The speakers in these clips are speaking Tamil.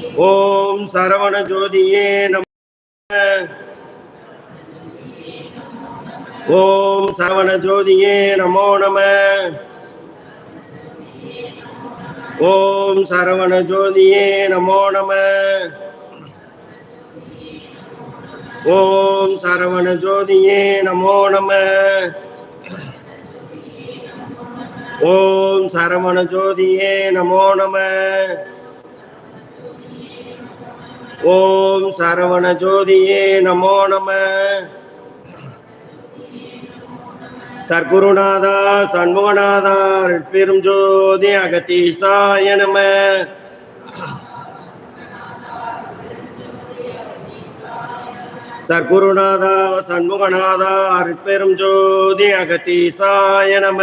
ஓம் சரவண ஜோதியே நம. ஓம் சரவண ஜோதியே நமோ நம. ஓம் சரவண ஜோதியே நமோ நம. ஓம் சரவண ஜோதியே நமோ நம. ஓம் சரவண ஜோதியே நமோ நம. ஓம் சரவண ஜோதியே நமோ நம. சர்க்குருநாதா சண்முகநாதா பெரும் ஜோதி அகத்தீசாய நம. சர்க்குருநாதா சண்முகநாதா அருட்பெரும் ஜோதி அகத்தீசாய நம.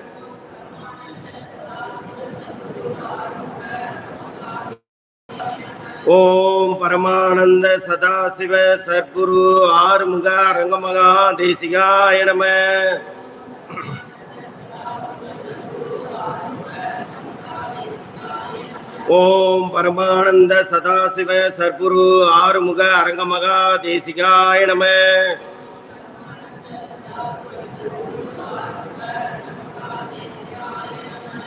ஓம் பரமானந்த சதாசிவ சர்க்குரு ஆறுமுகா ரங்கமகா தேசிகாய நம. ஓம் பரமானந்த சதாசிவ சர்க்குரு ஆறுமுக அரங்கமகா தேசிகாய நம.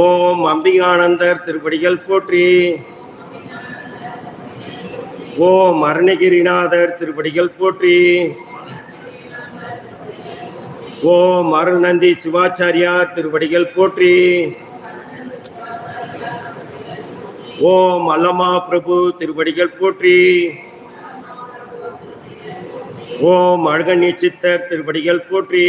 ஓம் அம்பிகானந்தர் திருப்படிகள் போற்றி. ஓம் அருணகிரிநாதர் திருப்படிகள் போற்றி. ஓம் அருள்நந்தி சிவாச்சாரியார் திருப்படிகள் போற்றி. ஓம் அல்லமா பிரபு திருப்படிகள் போற்றி. ஓம் அழகண்ணி சித்தர் திருப்படிகள் போற்றி.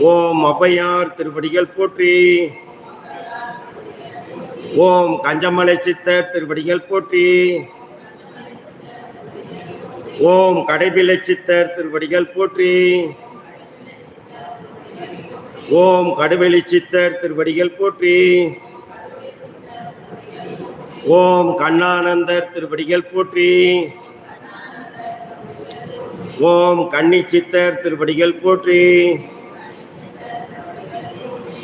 ஓம் அபையார் திருவடிகள் போற்றி. ஓம் கஞ்சமலை சித்தர் திருவடிகள் போற்றி. ஓம் கடைபிலை சித்தர் திருவடிகள் போற்றி. ஓம் கடுவெளி சித்தர் திருவடிகள் போற்றி. ஓம் கண்ணானந்தர் திருவடிகள் போற்றி. ஓம் கன்னி சித்தர் திருவடிகள் போற்றி.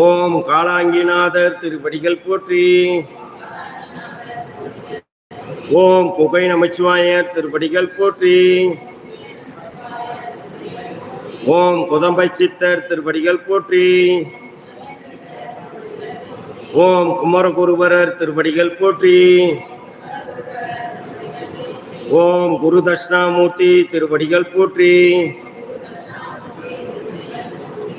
ஓம் காலாங்கிநாதர் திருப்படிகள் போற்றி. ஓம் புகை நமச்சிவாயர் திருப்படிகள் போற்றி. ஓம் குதம்பை சித்தர் திருப்படிகள் போற்றி. ஓம் குமரகுருவரர் திருப்படிகள் போற்றி. ஓம் குரு தட்சிணாமூர்த்தி திருவடிகள் போற்றி.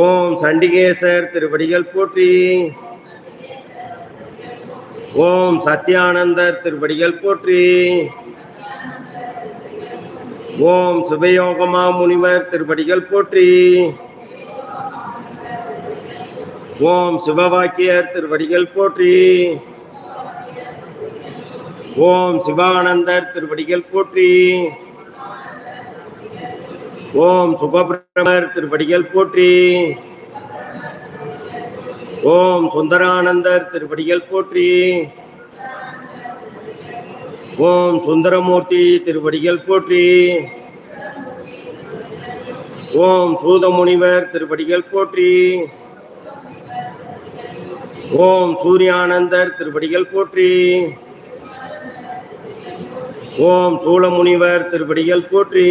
ஓம் சண்டிகேசர் திருவடிகள் போற்றி. ஓம் சத்யானந்தர் திருவடிகள் போற்றி. ஓம் சுபயோகமா முனிவர் திருவடிகள் போற்றி. ஓம் சிவவாக்கியர் திருவடிகள் போற்றி. ஓம் சிவானந்தர் திருவடிகள் போற்றி. ஓம் சுகபிரமர் திருப்படிகள் போற்றி. ஓம் சுந்தரானந்தர் திருப்படிகள் போற்றி. ஓம் சுந்தரமூர்த்தி திருப்படிகள் போற்றி. ஓம் சூதமுனிவர் திருப்படிகள் போற்றி. ஓம் சூரியானந்தர் திருப்படிகள் போற்றி. ஓம் சூளமுனிவர் திருப்படிகள் போற்றி.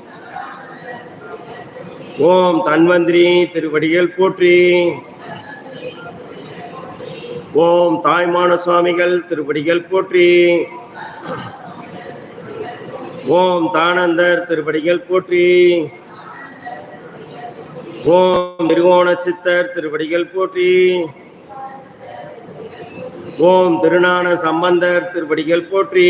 ஓம் தன்வந்திரி திருவடிகள் போற்றி. ஓம் தாய்மான சுவாமிகள் திருவடிகள் போற்றி. ஓம் தானந்தர் திருவடிகள் போற்றி. ஓம் திருவோண சித்தர் திருவடிகள் போற்றி. ஓம் திருநான சம்பந்தர் திருவடிகள் போற்றி.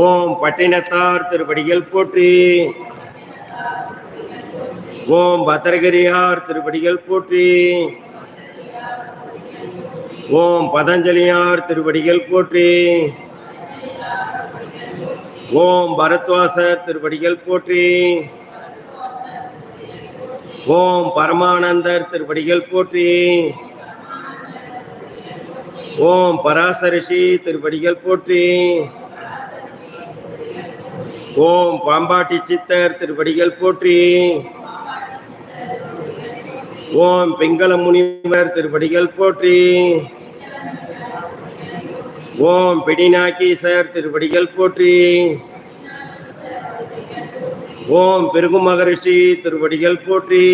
ஓம் பட்டினத்தார் திருப்படிகள் போற்றி. ஓம் பத்திரகிரியார் திருப்படிகள் போற்றி. ஓம் பதஞ்சலியார் திருவடிகள் போற்றி. ஓம் பரத்வாசர் திருப்படிகள் போற்றி. ஓம் பரமானந்தர் திருப்படிகள் போற்றி. ஓம் பராசரிஷி திருப்படிகள் போற்றி. ஓம் பாம்பாட்டி சித்தர் திருவடிகள் போற்றி. ஓம் பிங்கள முனிவர் திருவடிகள் போற்றி. ஓம் பிடிநாக்கீசர் திருவடிகள் போற்றி. ஓம் பெருகு மகரிஷி திருவடிகள் போற்றி.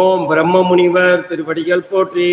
ஓம் பிரம்ம முனிவர் திருவடிகள் போற்றி.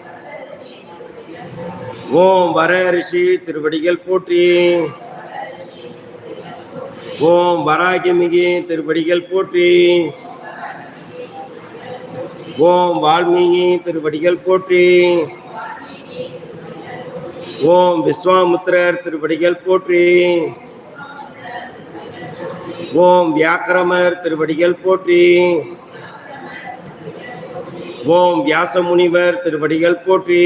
ஓம் வர ரிஷி திருவடிகள் போற்றி. ஓம் வராகிமிகி திருவடிகள் போற்றி. ஓம் வால்மீகி திருவடிகள் போற்றி. ஓம் விஸ்வாமுத்திரர் திருவடிகள் போற்றி. ஓம் வியாக்கிரமர் திருவடிகள் போற்றி. ஓம் வியாச முனிவர் திருவடிகள் போற்றி.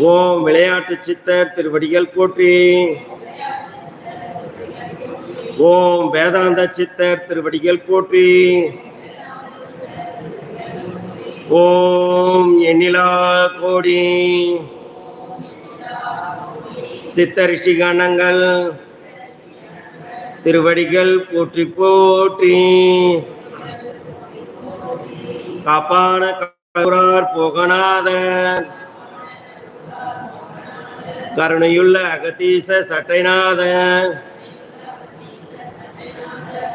ஓம் விளையாட்டு சித்தர் திருவடிகள் போற்றி. ஓம் வேதாந்த சித்தர் திருவடிகள் போற்றி. ஓம் எண்ணிலா கோடி. சித்த ரிஷிகணங்கள் திருவடிகள் போற்றி போற்றி. காப்பான போகநாதன். கருணையுள்ள அகதீச சட்டைநாத.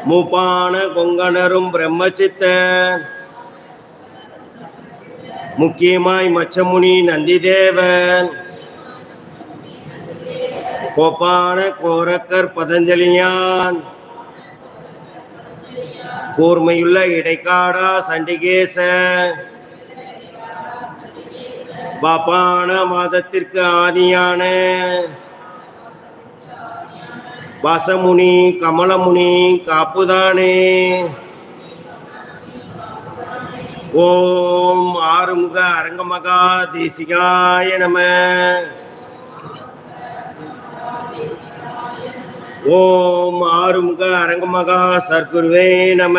மூப்பான கொங்கணரும் பிரம்மச்சித்த. முக்கியமாய் மச்சமுனி நந்திதேவன். கோப்பான கோரக்கர் பதஞ்சலியான். கூர்மையுள்ள இடைக்காடா சண்டிகேச பாப்பான மாதத்திற்கு ஆதியான வாசமுனி கமலமுனி காப்புதானே. ஓம் ஆறுமுக அரங்கமகா தேசிகாய நம. ஓம் ஆறுமுக அரங்கமகா சர்க்குருவே நம.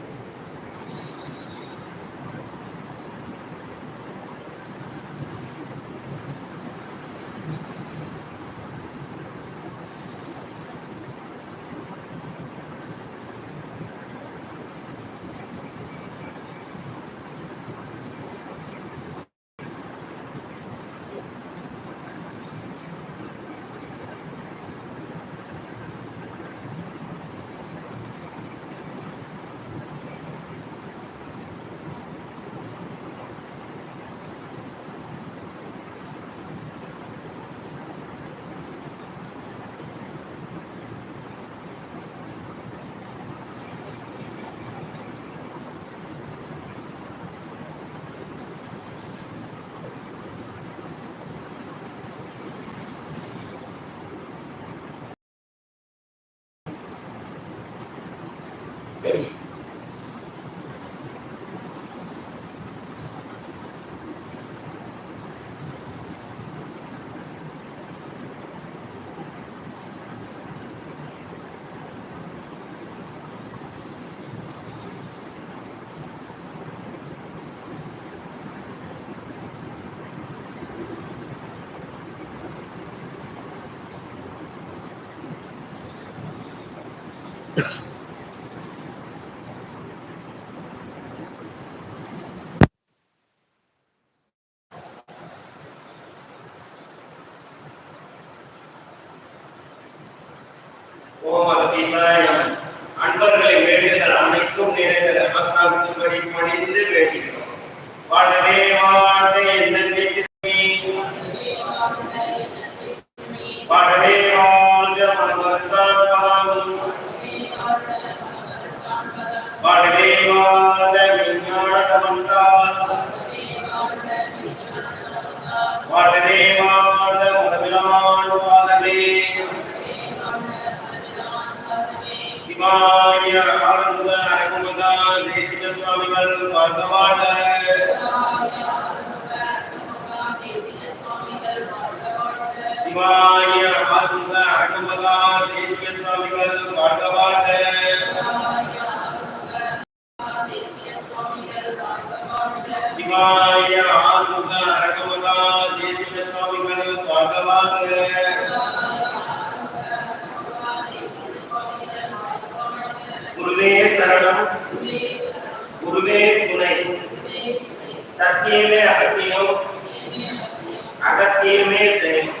ஓம் அன்பர்களை வேண்டுதல் அனைத்தும் நிறைவேற ஆசான் சுவாமிகள் வாழ்க வாழ்க சிவாய ஆரம்ப அரங்கமகா தேசிக சுவாமிகள் வாழ்க வாழ்க சிவாய ஆரம்ப அரங்கமகா தேசிக சுவாமிகள் வாழ்க வாழ்க குருவே சரணம் குருவே துணை சத்தியமே அகத்தியம். அகத்தியமே செய்யும்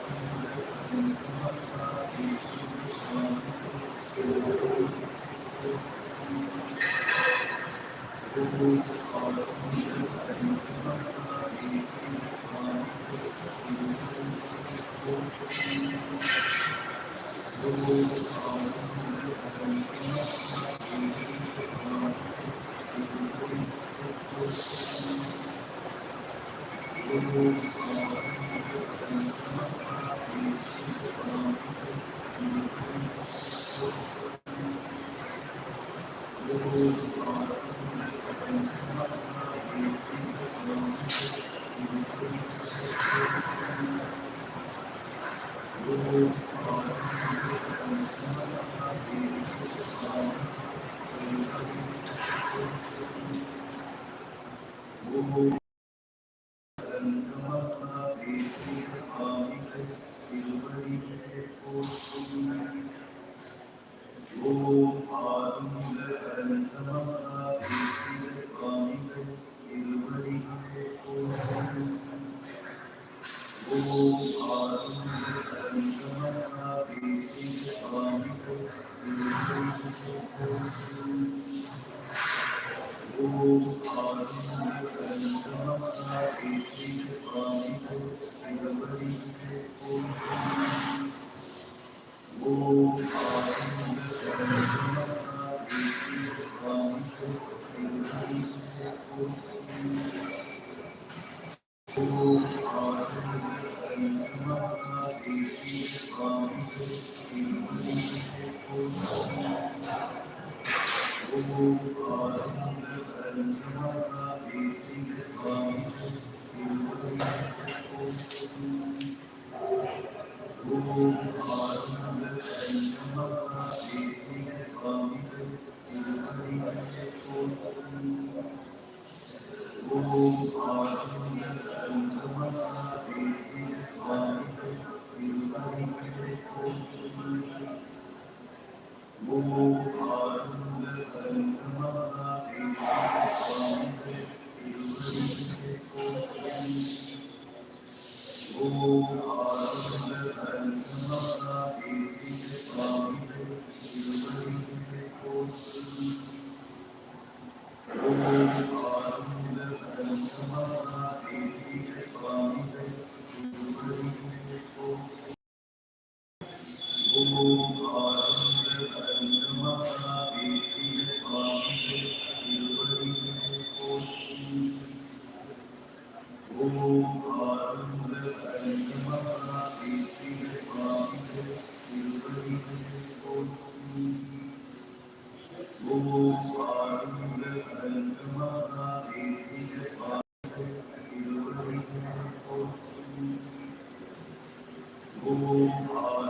Thank you. Oh.